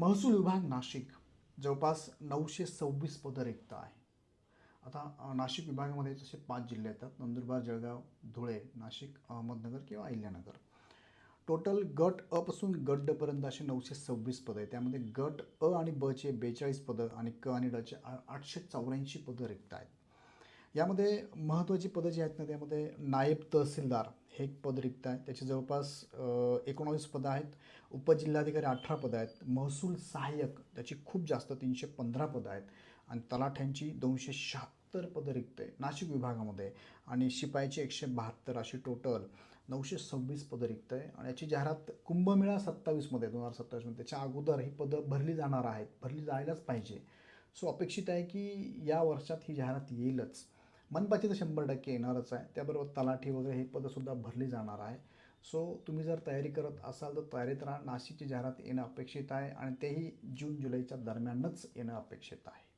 महसूल विभाग नाशिक जवळपास नऊशे सव्वीस पदं रिक्त आहे. आता नाशिक विभागामध्ये जसे पाच जिल्हे येतात. नंदुरबार जळगाव धुळे नाशिक अहमदनगर किंवा अहिल्यानगर. टोटल गट अ पासून गट ड पर्यंत असे नऊशे सव्वीस पदं आहेत. त्यामध्ये गट अ आणि ब चे बेचाळीस पदं आणि क आणि डचे आठशे चौऱ्याऐंशी पदं रिक्त आहेत. यामध्ये महत्त्वाची पदं जी आहेत ना त्यामध्ये नायब तहसीलदार हे एक पद रिक्त आहे. त्याची जवळपास एकोणावीस पदं आहेत. उपजिल्हाधिकारी अठरा पदं आहेत. महसूल सहाय्यक त्याची खूप जास्त तीनशे पंधरा पदं आहेत. आणि तलाठ्यांची दोनशे शहात्तर पदं रिक्त आहे नाशिक विभागामध्ये आणि शिपायाची एकशे बहात्तर अशी टोटल नऊशे सव्वीस पदं रिक्त आहे. आणि याची जाहिरात कुंभमेळा सत्तावीसमध्ये दोन हजार सत्तावीसमध्ये त्याच्या अगोदर ही पदं भरली जाणार आहेत. भरली जायलाच पाहिजे. सो अपेक्षित आहे की या वर्षात ही जाहिरात येईलच. मनपाची तर शंभर टक्के येणारच आहे. त्याबरोबर तलाठी वगैरे हे पदंसुद्धा भरली जाणार आहे. सो तुम्ही जर तयारी करत असाल तर तयारीत राहा. नाशिकची जाहिरात येणं अपेक्षित आहे आणि तेही जून जुलैच्या दरम्यानच येणं अपेक्षित आहे.